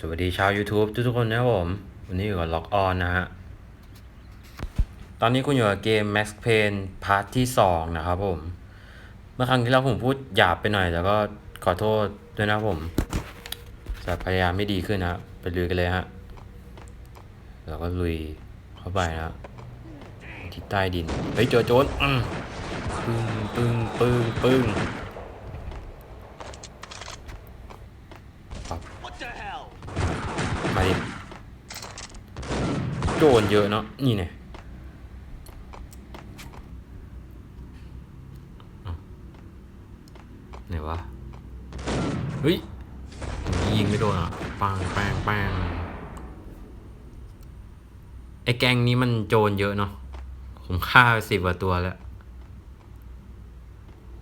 สวัสดีชาว YouTube ทุกๆคนนะครับผม วันนี้อยู่กับล็อกออนนะฮะ ตอนนี้คุณอยู่กับเกม Max Payne พาร์ทที่ 2 นะครับผม เมื่อครั้งที่แล้วผมพูดหยาบไปหน่อยแต่ก็ขอโทษด้วยนะผมจะพยายามไม่ดีขึ้นนะฮะไปลุยกันเลยฮะเราก็ลุยเข้าไปนะฮะที่ใต้ดิน เฮ้ยเจอโจรปึ้งปึ้งปึ้งปึ้ง What the hell? มาดิ โจรเยอะเนาะนี่เนี่ยไหนวะ เฮ้ย ยิงไม่โดนอะ ปังแปงแปงไอ้แกงนี้มันโจรเยอะเนาะ ผมฆ่าไปสิบกว่าตัวแล้ว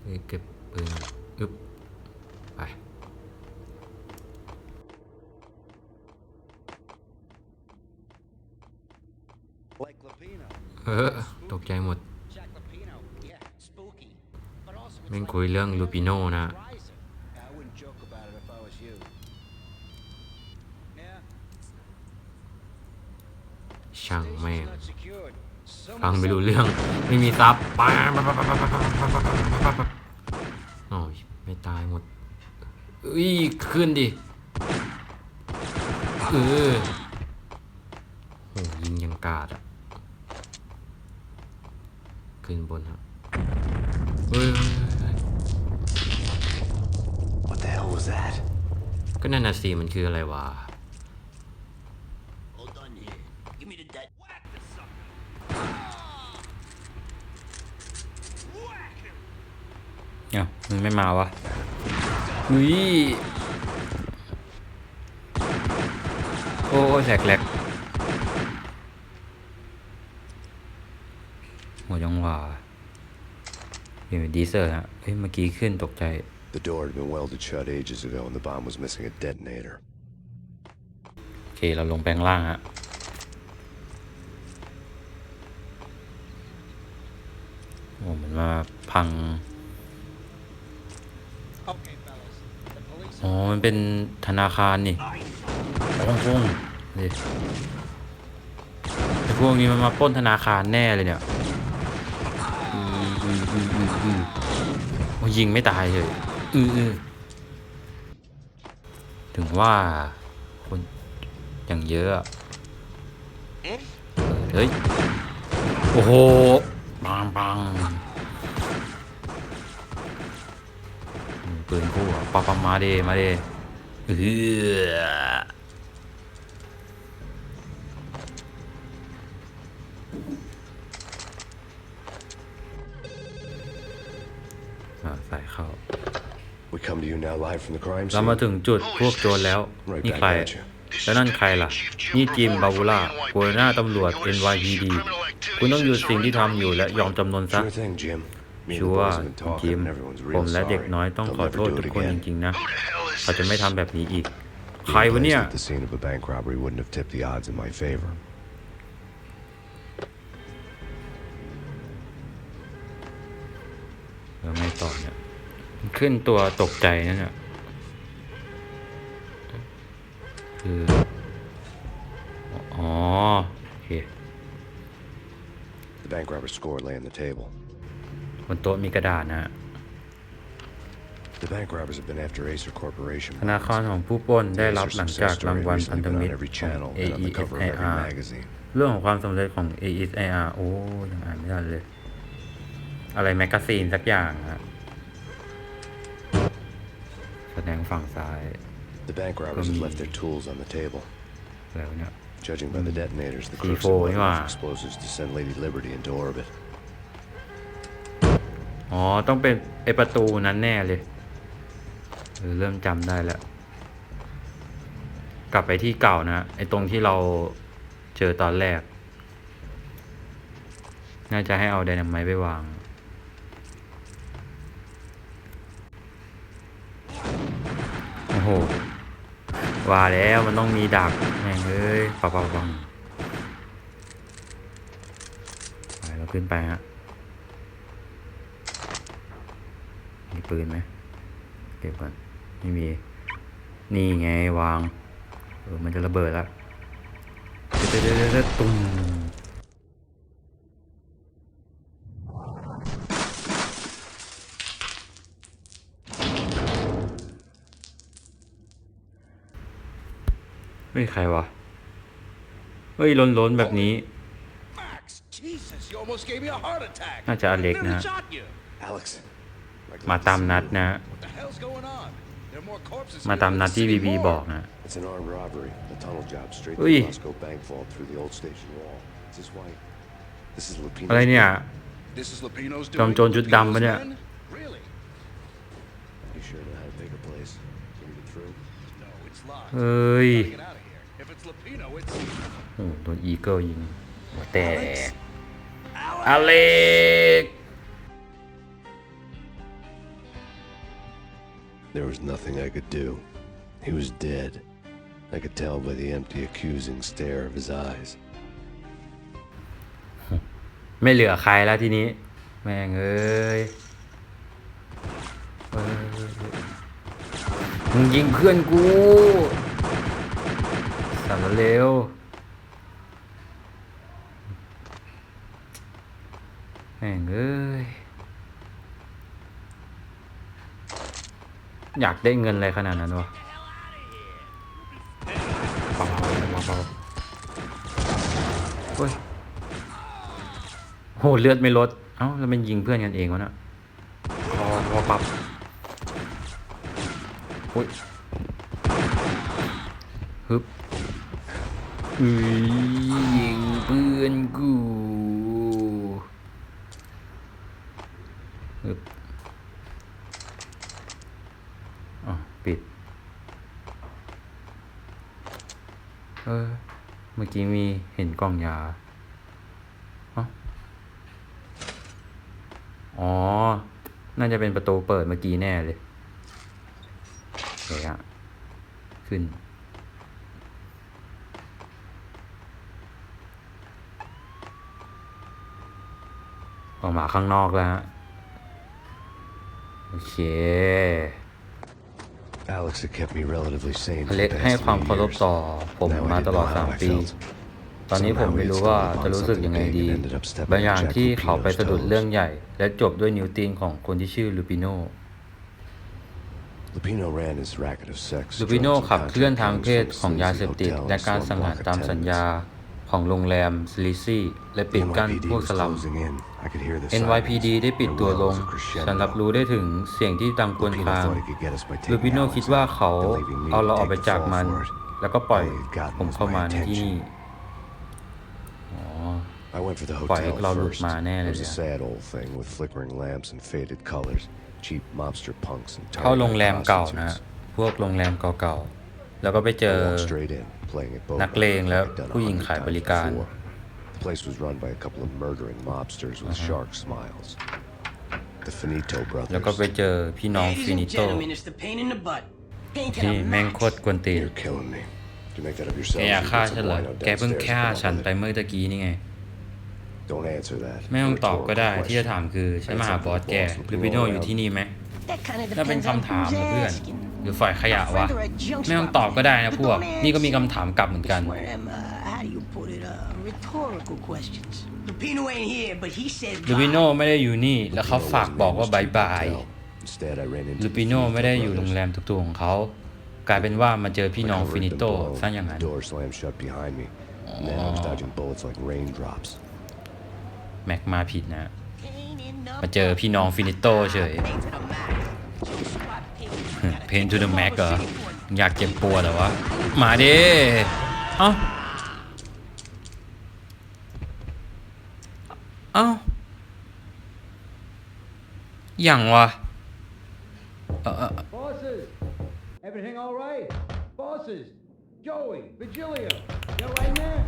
เฮ้ยเก็บปืนอึ๊บไป Like Lapino. ตกใจหมดไม่คุยเรื่องลูปิโน่นะช่างแม่งฟังไม่รู้เรื่อง ไม่มีซับป้าโอ้ยไม่ตายหมดอุ้ยขึ้นดิเออโหยิงยังกาดอะ ขึ้นบนครับเฮ้ยเฮ้ยเฮ้ย What the hell was that? ก็นั่นน่ะสิมันคืออะไรวะ Hold on here. Give me the dead. Whack the sucker. Whack him. เอ้ามันไม่มาวะอุ้ยโอ้ยแหลกแหลก หัวจังหวะเปลี่ยนเป็นดีเซอร์ฮะเฮ้ยเมื่อกี้ขึ้นตกใจ The door had been welded shut ages ago and the bomb was missing a detonator. โอเค เราลงแปลงล่างฮะโอ้เหมือนว่าพัง Okay, fellas. The police อ๋อ มันเป็นธนาคารนี่โอ้โหนี่ไอ้พวกนี้มันมาปล้นธนาคารแน่เลยเนี่ย ยิงไม่ตายเลยอืออือถึงว่าคนอย่างเยอะอะเปิดเฮ้ย โอ้โหปังปังอืมปืนคู่อะปังปังมาเดมาเดเอออ่าใส่เข้า We come to you now live from the crime เรามา scene. ถึงจุดพวกโจรแล้ว นี่ใคร แล้วนั่นใครล่ะ นี่จิมบาบูล่าหัวหน้าตำรวจ NYPD คุณต้องหยุดสิ่งที่ทำอยู่และยอมจำนนซะ Sure thing, Jim. Me and ชั the ว boys ร์ have been จิม talking and everyone's ผม real และเด็ก sorry. น้อยต้อง They'll ขอ never โทษ do ทุ it กคนจ again. ริงๆนะเขาจะไม่ทำแบบนี้อีก ใคร Being วะเนี่ย placed at the scene of a bank robbery wouldn't have tipped the odds in my favor. แล้วไม่ต่อเนี่ยมันขึ้นตัวตกใจนั่นน่ะ คือ อ๋อ โอเค The bank robber's score lay on the table. บนโต๊ะมีกระดาษนะฮะ The bank robbers have been after Acer Corporation. ธนาคารของผู้ปล้นได้รับหลังจากรางวัลพันธมิตร every ของ channel and on the cover of every AESIR magazine. เรื่องของความสำเร็จของ AESIR โอ้ยังอ่านไม่ได้เลย อะไรแมกกาซีนสักอย่างฮะแสดงฝั่งซ้าย The bank robbers had left their tools on the table. แล้วเนี่ย Judging by the detonators, the C4 crooks had welded นี่หว่า enough explosives to send Lady Liberty into orbit. อ๋อ ต้องเป็นไอประตูนั้นแน่เลยเออเริ่มจำได้แล้ว กลับไปที่เก่านะ ไอตรงที่เราเจอตอนแรก น่าจะให้เอาไดนาไมต์ไปวาง โอ้โห ว่าแล้วมันต้องมีดักแม่งเอ้ยปังปังปังไปเราขึ้นไปฮะมีปืนไหมเก็บก่อนไม่มี นี่ไงวาง เออมันจะระเบิดแล้วเดี๋ยวเดี๋ยวเดี๋ยวเดี๋ยวตุ้มเฮ้ยใครวะ เฮ้ยล้นๆแบบนี้ Max, Jesus, you almost gave me a heart attack. น่าจะอเล็ก Nearly นะ shot you. Alex. my มา glad ตาม to see นัด you. นะ What the hell's going on? There are more corpses มา here ตาม than นัด the ที่ city บีบี morgue. บอกนะ It's an armed robbery. A tunnel job straight Ui. to the Moscow bank vault through the old station wall. Is this why? This is Lupino's อะไรเนี่ย This is Lupino's จอม doing? โจรชุดดำปะเนี่ย Lupino's men? Really? You sure know how to pick a place? Can you get through? No, it's locked. เฮ้ย โอ้โหโดนอีเกิลยิงหัวแตกอเล็ก There was nothing I could do. He was dead. I could tell by the empty, accusing stare of his eyes. ไม่เหลือใครแล้วทีนี้ แม่งเอ้ยเอ้ยมึงยิงเพื่อนกู สารเร็ว แม่งเอ้ย อยากได้เงินอะไรขนาดนั้นวะเบาเบาเฮ้ยโหเลือดไม่ลด เอ้าแล้วมันยิงเพื่อนกันเองวะน่ะพอพอปรับอุ้ยฮึบ ยยิงเพื่อนกูฮึบอ๋อปิด เออ เมื่อกี้มีเห็นกล่องยาอ๋อ น่าจะเป็นประตูเปิดเมื่อกี้แน่เลยโอเคฮะขึ้น ออกมาข้างนอกแล้วฮะโอเค Alex had kept me relatively sane อ for เล็ก the ให้ past ความ three เคารพ years. ต่อผม Now I มา didn't ตลอด know how สาม I ปี felt. ตอนนี้ผมไม่รู้ว่าจะรู้สึกยังไงดี บางอย่างที่เขาไปสะดุดเรื่องใหญ่ และจบด้วยนิวตีนของคนที่ชื่อลูปิโน Lupino ran his racket of sex. ลูปิโน drugs, and ขับเคลื่อน contract ทางเพศ killings ของ from ยา sleazy เสพติด hotels และการ and สังหาร block ตามสัญญา attendants. ของโรงแรมสลิซี่และปิดกั้น NYPD พวก was สลัม closing in. I could hear the NYPD sirens. ได้ปิด Their ตัวลง wells a crescendo. ฉันรับรู้ได้ถึงเสียงที่ดังครวญ Lupino คราง thought he could get us by ลู taking ปิโน Alex คิดว่า out เขา and leaving me เอา to เราออกไป take the จาก fall มัน for it. แล้วก็ปล่อย All he had gotten ผม was เข้า my มาในที่ attention. นี่อ๋อ I went for the ปล่อย hotel ให้เราหลุด first. มาแน่ It เลย was a เนี่ย sad old thing with flickering lamps and faded colors. Cheap mobster punks and เข้าโรงแรม target เก่านะ prostitutes. พวกโรงแรมเก่าๆ แล้วก็ไปเจ I อ walked straight in, playing it both นักเลง ways และ like I'd done a ผู้หญิง hundred ขายบ times ริการ before. The place was run by a couple of murdering mobsters with shark smiles. The Finito แล้วก็ brothers. ไปเจอพี่น้อง Ladies ฟินิ and โต gentlemen, it's the pain in the butt. Pain ที่ to the แม่ง max. โคตรกวนตีน You're killing me. Did you make that up แก yourself? อยาก You ฆ่า put ฉัน some เหรอ wino แกเพิ่ง downstairs ฆ่า to come ฉัน up with ไป it. เมื่อตะกี้นี่ไง Don't answer that. ไม่ต้องตอบก็ได้ Rhetorical ที่จะถามคือ ฉันมาหาบอสแกหรือพี่โนอยู่ที่นี่ไหม That kind of นั่นเป็น depends on คำถาม who's นะเพื่อน asking. ห รือฝ่ายขยะ My วะ friend or a junk ไม่ต้อง spot ตอบก็ได้นะ But พวก don't นี่ก็มี answer. คำถามกลับเหมือนกัน It's one of them, uh, how do you put it, uh, rhetorical questions. Lupino ain't here, but he said ลูปิโน bye. ไม่ได้อยู่นี่ แล้วเขา Lupino ฝาก wasn't บอก in ว่า his บาย cheap บาย hotel. Instead, I ran into ลู the ปิโน Finito ไม่ได้อยู่โรง brothers. แรมทุกตัวของเขา กลายเป็นว่ามาเจอพี่ My น้อง cover ฟิ had นิ been โต blown. ซะอย่างนั้น The door slammed shut behind me. And then I was dodging bullets like raindrops. แม็กมาผิดนะ Pain in the มาเจอพี่น้องฟินิโตเฉย นทูเดอะแม็กเหรออยากเจ็บปวดเหรอวะมาดิเอ้าเอ้าอย่างวะเอ่อเอ่อ Bosses! Everything all right? Bosses! Joey! Virgilio! You right there?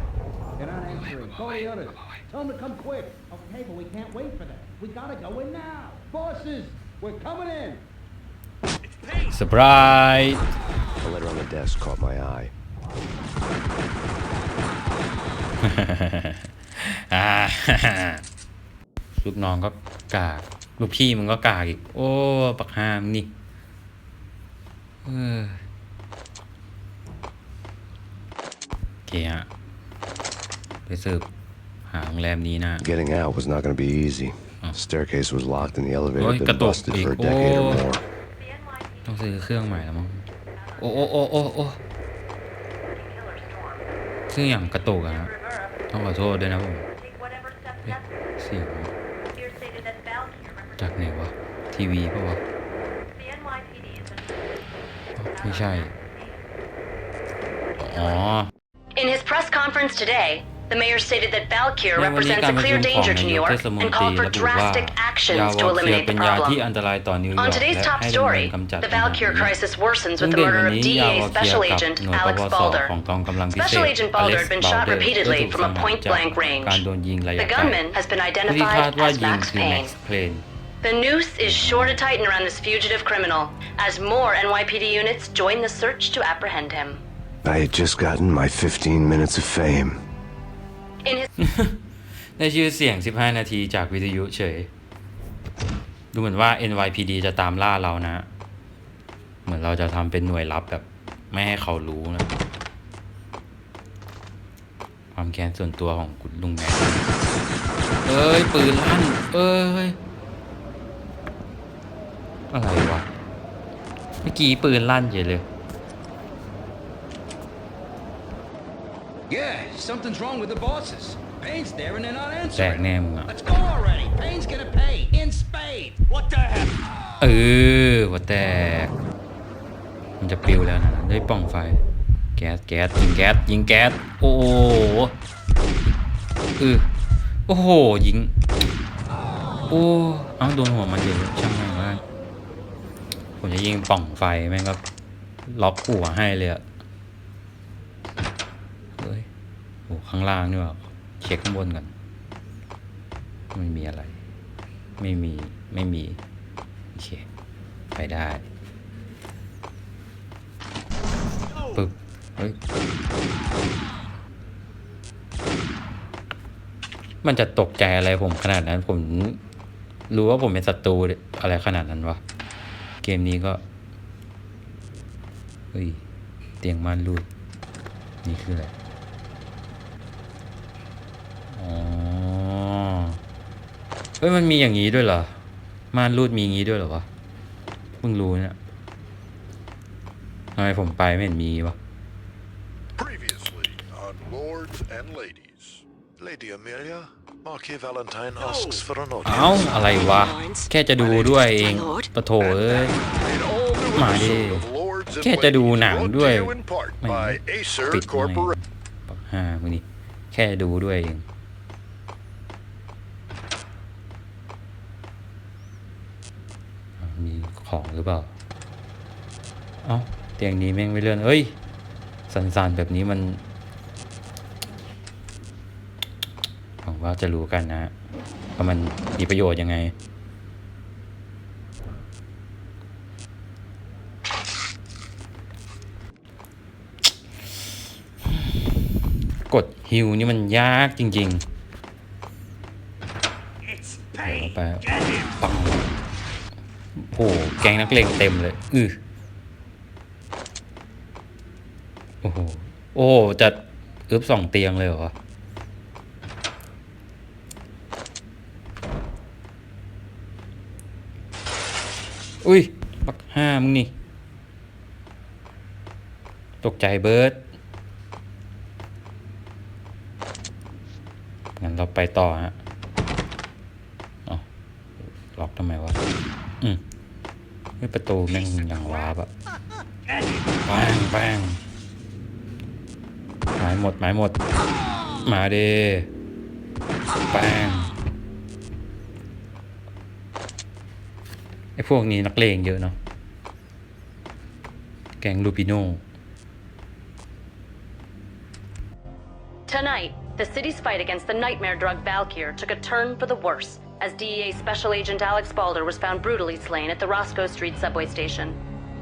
They're not answering. Call the others. Tell them to come quick. Okay, but we can't wait for them. We gotta go in now. Bosses! We're coming in! เซอร์ไพรส์ A letter on the desk caught my eye. อ่าลูกน้องก็กาก ลูกพี่มึงก็กากอีก โอ้ปักห้ามงนี่เออเคฮะไปสืบหาโรงแรมนี้นะ Getting out was not going to be easy. Staircase was locked and the elevator Ôi, had cả been tổ busted kịch. for a decade or Ô. more. ต้องซื้อเครื่องใหม่แล้วมั้งโอ้โอ้โอ้โอ้โอ้เครื่องอย่างกระตุกอะฮะต้องขอโทษด้วยนะผมเอ๊ะเสียงจากไหนวะ ทีวีปะวะ ไม่ใช่ อ๋อ In his press conference today, The mayor stated that Valkyr represents a clear danger to New York and called for drastic actions to eliminate the problem. On today's top story, the Valkyr crisis worsens with the murder of DEA Special Agent Alex Balder. Special Agent Balder had been shot repeatedly from a point-blank range. The gunman has been identified as Max Payne. The noose is sure to tighten around this fugitive criminal as more NYPD units join the search to apprehend him. I had just gotten my 15 minutes of fame. ได้ชื่อเสียง 15 นาทีจากวิทยุเฉย ดูเหมือนว่า NYPD จะตามล่าเรานะ เหมือนเราจะทำเป็นหน่วยลับแบบ ไม่ให้เขารู้นะ ความแค้นส่วนตัวของคุณลุงแม็กเอ้ย ปืนลั่น เอ้ย อะไรวะ เมื่อกี้ปืนลั่นเฉยเลย Yeah, something's wrong with the bosses. Payne's there and they're not แตก answering. แน่มึงอะ Let's go already. Payne's gonna pay in spade. What the heck? เออหัวแตก มันจะปิวแล้วนะด้วยปล่องไฟ แก๊สแก๊สยิงแก๊สยิงแก๊สโอ้โหเออโอ้โหยิงโอ้เอ้าโดนหัวมันเยอะช่างแม่งว่าผมจะยิงปล่องไฟแม่งก็ล็อกหัวให้เลยอะเฮ้ยโอ้ข้างล่างนี่หว่า เช็คข้างบนก่อน ไม่มีอะไร ไม่มี ไม่มี โอเค ไปได้ ปึ๊บ เฮ้ย มันจะตกใจอะไรผมขนาดนั้น ผมรู้ว่าผมเป็นศัตรูอะไรขนาดนั้นวะ เกมนี้ก็ เฮ้ย เตียงม่านรูด นี่คืออะไร อ๋อเฮ้ยมันมีอย่างนี้ด้วยเหรอม่านรูดมีอย่างนี้ด้วยเหรอวะเพิ่งรู้เนี่ยทำไมผมไปไม่เห็นมีวะ Previously on Lords and Ladies. Lady Amelia, Marquis Valentine asks for an เอ้า audience. อะไรวะ แค่จะดูด้วยเองปะโถเอ้ย An all new Mà đi. episode of Lords and แค่จะดู Ladies หนัง brought ด้วย to you in part ไม่ by Acer ปิดไม่ Corporation. ปักห้ามึงนี่แค่ดูด้วยเอง มีของหรือเปล่า เอ้าเตียงนี้แม่งไม่เลื่อนเฮ้ย สันๆแบบนี้มันหวังว่าจะรู้กันนะว่ามันมีประโยชน์ยังไง กดฮิวนี่มันยากจริงๆเดี๋ยวไปปัง โอ้โหแกงนักเลงเต็มเลย อือโอ้โห โอ้โหจะอึบสองเตียงเลยเหรอ อุ้ย บักห้ามึงนี่ ตกใจเบิร์ดงั้นเราไปต่อฮะอ๋อล็อกทำไมวะ ไม่ประตูแม่งอย่างว้าบอะแป้งแป้งหมายหมดหมายหมด มาเดแป้งไอพวกนี้นักเลงเยอะเนาะแกงลูปิโน่ Tonight, the city's fight against the nightmare drug Valkyr took a turn for the worse as DEA Special Agent Alex Balder was found brutally slain at the Roscoe Street subway station.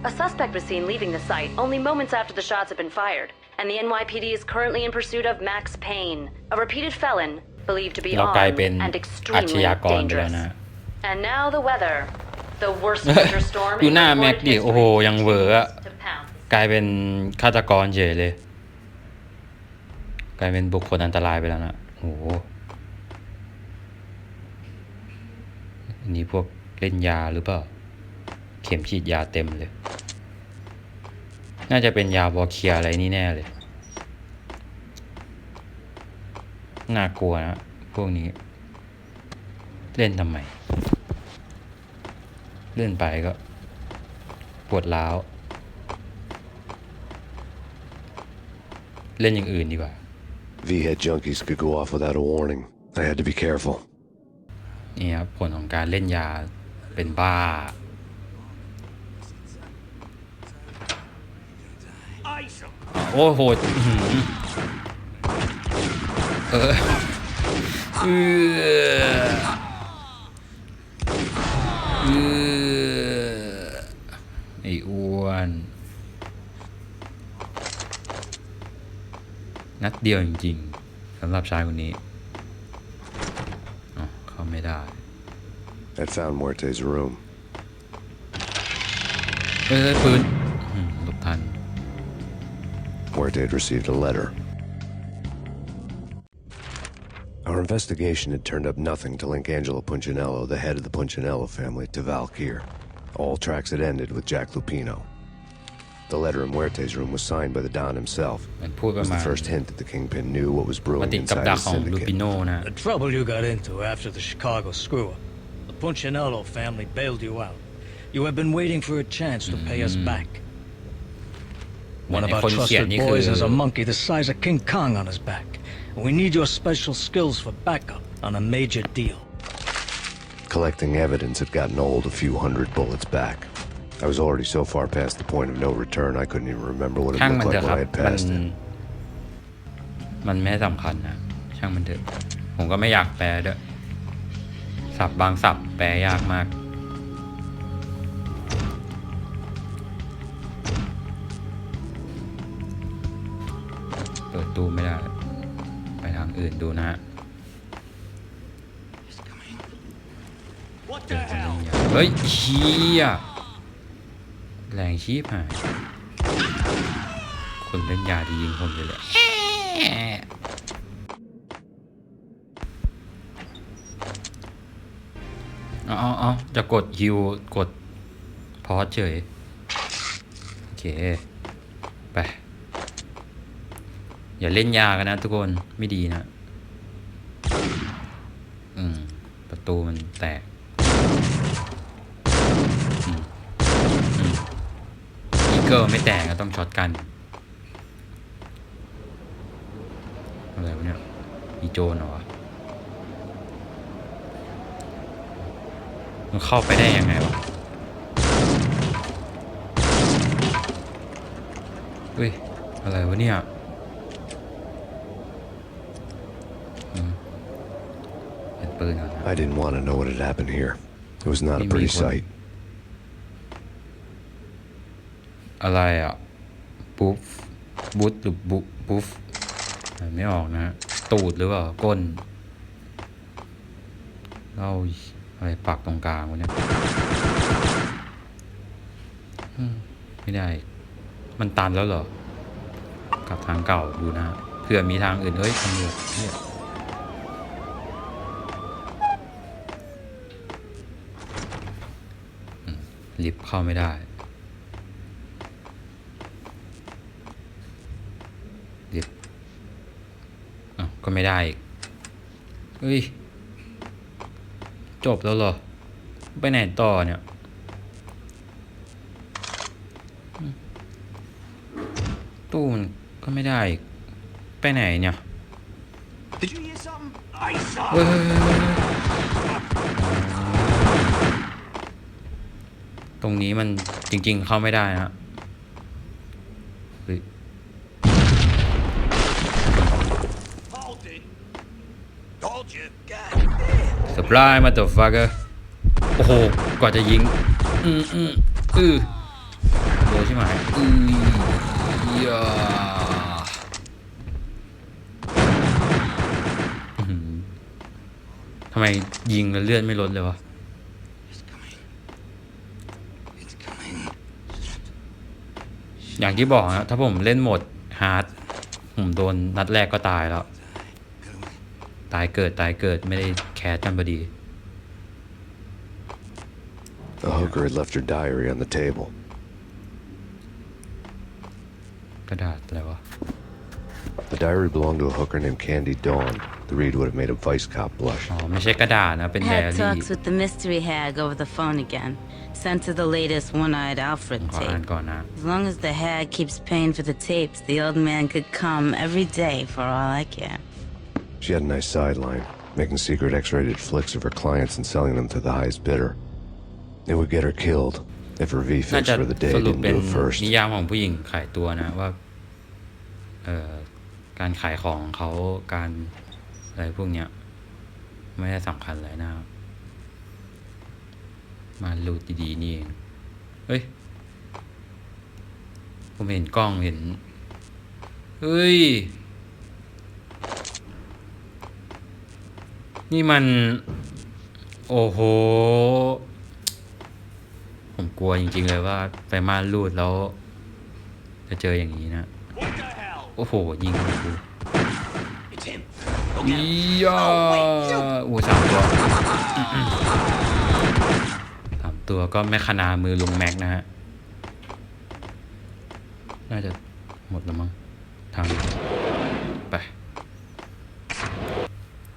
A suspect was seen leaving the site only moments after the shots had been fired, and the NYPD is currently in pursuit of Max Payne, a repeated felon believed to be เรากลาย armed เป็น and อาช extremely ญากรไปแล้ว dangerous. นะ And now the weather. The worst winter storm ดู in หน้า recorded แม็กดิ โอ้โห history ยังเหวออะ to pound. กลายเป็นฆาตกรเฉยเลย กลายเป็นบุคคลอันตรายไปแล้วนะโอ้ อันนี้พวกเล่นยาหรือเปล่า เข็มฉีดยาเต็มเลย น่าจะเป็นยาบอเคียอะไรนี่แน่เลย น่ากลัวนะ พวกนี้ เล่นทำไม เล่นไปก็ ปวดร้าว เล่นอย่างอื่นดีกว่า V-head junkies could go off without a warning. I had to be careful. นี่ครับผลของการเล่นยาเป็นบ้า โอ้โหเออเออเออไอ้อ้วน นัดเดียวจริงๆสำหรับชายคนนี้ เข้าไม่ได้ I found Muerte's room. เอ้ยปืนอืมหลบทัน Muerte had received a letter. Our investigation had turned up nothing to link Angelo Punchinello, the head of the Punchinello family, to Valkyr. All tracks had ended with Jack Lupino. The letter in Muerte's room was signed by the Don himself. It was the first hint that the Kingpin knew what was brewing inside his syndicate. The trouble you got into after the Chicago screw-up. The Punchinello family bailed you out. You have been waiting for a chance to pay us back. One of our trusted boys has a monkey the size of King Kong on his back. We need your special skills for backup on a major deal. Collecting evidence had gotten old a few hundred bullets back. I was already so far past the point of no return, I couldn't even remember what it ช่าง looked มันเถ like อะ when ครับ I had มัน passed it. มันไม่สำคัญนะ ช่างมันเถอะ ผมก็ไม่อยากแปลด้วยสับบางสับแปลยากมาก เปิดตู้ไม่ได้ ไปทางอื่นดูนะฮะเดี๋ยวจะเล่นยาเฮ้ยเชี่ย แรงชีพหายคนเล่นยาดียิงผมเลยแหละเอ๋อาเอาจะกดฮิวกดพอสเฉย โอเค ไป อย่าเล่นยากันนะทุกคนไม่ดีนะ อืม ประตูมันแตก อืมอืมอี เกิลไม่แตกก็ต้องช็อตกัน อะไรวะเนี่ยอีโจนเหรอวะมันเข้าไปได้ยังไงวะเฮ้ย อะไรวะเนี่ยอืมเป็นปืนเหรอนะ I didn't want to know what had happened here. It was not a Maybe pretty one- sight. อะไรอะปุ๊บบุ๊ตหรือบุ๊ปุ๊บอ่านไม่ออกนะฮะตูดหรือเปล่าก้นเล่าอะไรปักตรงกลางวะเนี่ยไม่ได้ มันตันแล้วเหรอกลับทางเก่าดูนะฮะเผื่อมีทางอื่นเฮ้ยตำรวจเนี่ยลิฟต์เข้าไม่ได้ ลิฟต์อ้าว ก็ไม่ได้อีกเฮ้ย จบแล้วเหรอ ไปไหนต่อเนี่ย ตู้มันก็ไม่ได้อีก ไปไหนเนี่ย Did you hear something? I เฮ้ย saw. เฮ้ยเฮ้ยเฮ้ยตรงนี้มันจริงๆเข้าไม่ได้นะ damn. สปรายมาตัวฟักเกอร์โอ้โหกว่าจะยิง อืมอืมอือโดนใช่ไหมอือยาอื้อทำไมยิงแล้วเลือดไม่ลดเลยวะอย่างที่บอกนะถ้าผมเล่นโหมดฮาร์ดผมโดนนัดแรกก็ตายแล้ว ตายเกิดตายเกิดไม่ได้แคสกันพอดี A hooker had left her diary on the table. กระดาษอะไรวะ The diary belonged to a hooker named Candy Dawn. The read would have made a vice cop blush. อ๋อ ไม่ใช่กระดาษนะ เป็นแด Had รี่ talks with the mystery hag over the phone again. Sent her the latest one-eyed Alfred ขออ่าน tape. ก่อนนะ As long as the hag keeps paying for the tapes, the old man could come every day for all I care. She had a nice sideline, making secret X-rated flicks of her clients and selling them to the highest bidder. It would get her killed if her น่า V-fix จะ for the day สรุป didn't เป็น do it first. นิยามของผู้หญิงขายตัวนะว่าเอ่อการขายของเขาการอะไรพวกเนี้ยไม่ได้สำคัญเลยนะครับมาลูดดีๆนี่เองเฮ้ย ผมเห็นกล้องเห็น เฮ้ย นี่มัน โอ้โห ผมกลัวจริง ๆ เลยว่าไปมานรูดแล้ว จะเจออย่างนี้นะ โอ้โห ยิงเลยกู It's him. อียาโอ้สามตัวสามตัวก็แม่คณามือลุงแม็กนะฮะ น่าจะหมดแล้วมั้งทางไป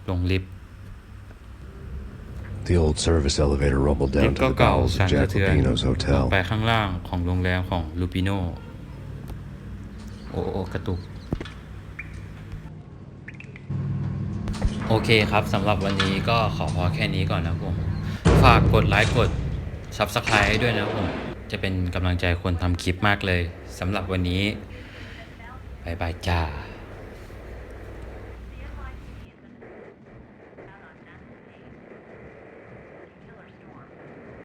ลงลิฟต์ The old service elevator rumbled ลิฟ down ต์ to ก็ the เก่า bowels สั่ of นสะ Jack เทือน Lupino's ลง hotel. ไปข้างล่างของโรงแรมของลูปิโนโอ้โอ้กระตุก โอเคครับสำหรับวันนี้ก็ขอพอแค่นี้ก่อนนะครับผม ฝากกดไลค์กด Subscribe ให้ด้วยนะครับผม จะเป็นกำลังใจคนทำคลิปมากเลยสำหรับวันนี้บายบายจ้า